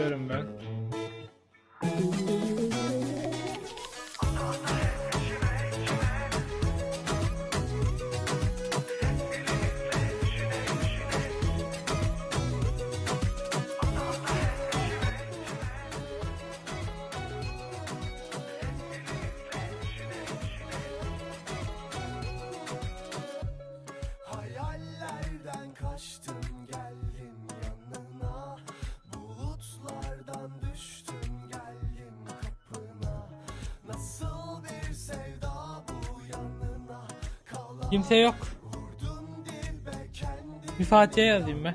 Bekliyorum ben. Kimse yok. Bir Fatih'e yazayım ben.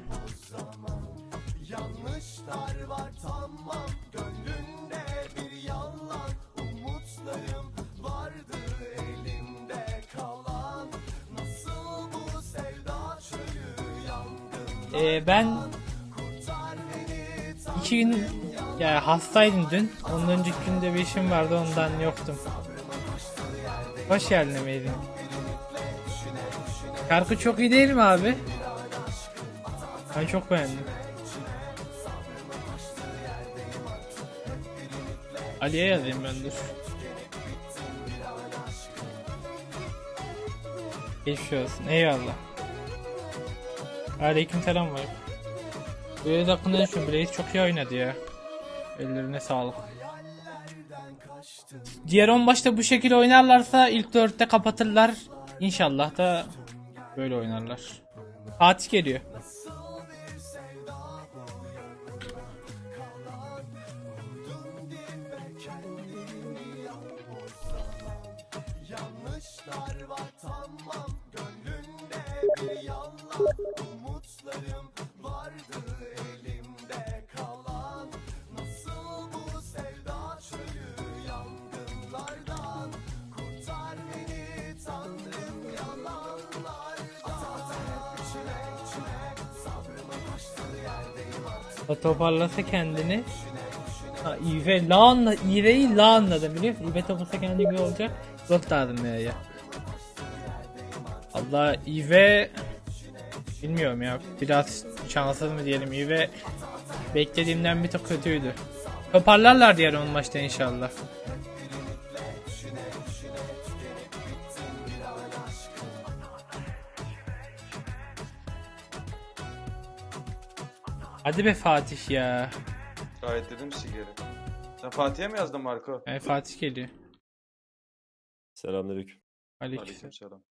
Ee, ben iki gün ya hastaydım dün. Ondan önceki günde bir işim vardı ondan yoktum. Hoş geldin Emeğin. Şarkı çok iyi değil mi abi? Ben çok beğendim. Ali'ye yazayım ben dur. Geçmiş olsun. Eyvallah. Aleyküm selam var. Blaze hakkında ne düşünüyorsun? Blaze çok iyi oynadı ya. Ellerine sağlık. Diğer 10 başta bu şekilde oynarlarsa ilk 4'te kapatırlar. İnşallah da böyle oynarlar. Fatih geliyor. Toparlasa kendini. Ha, İve la anla, İve'yi la anladım biliyor musun? İve toparlasa kendi gibi olacak. Yok lazım ya ya. Allah İve bilmiyorum ya biraz şanssız mı diyelim İve beklediğimden bir tık kötüydü. Toparlarlar diğer 10 maçta inşallah. Hadi be Fatih ya. Gayet dedim sigara. Sen Fatih'e mi yazdın Marco? Yani Fatih geliyor. Selamünaleyküm. Aleyküm. Aleykümselam.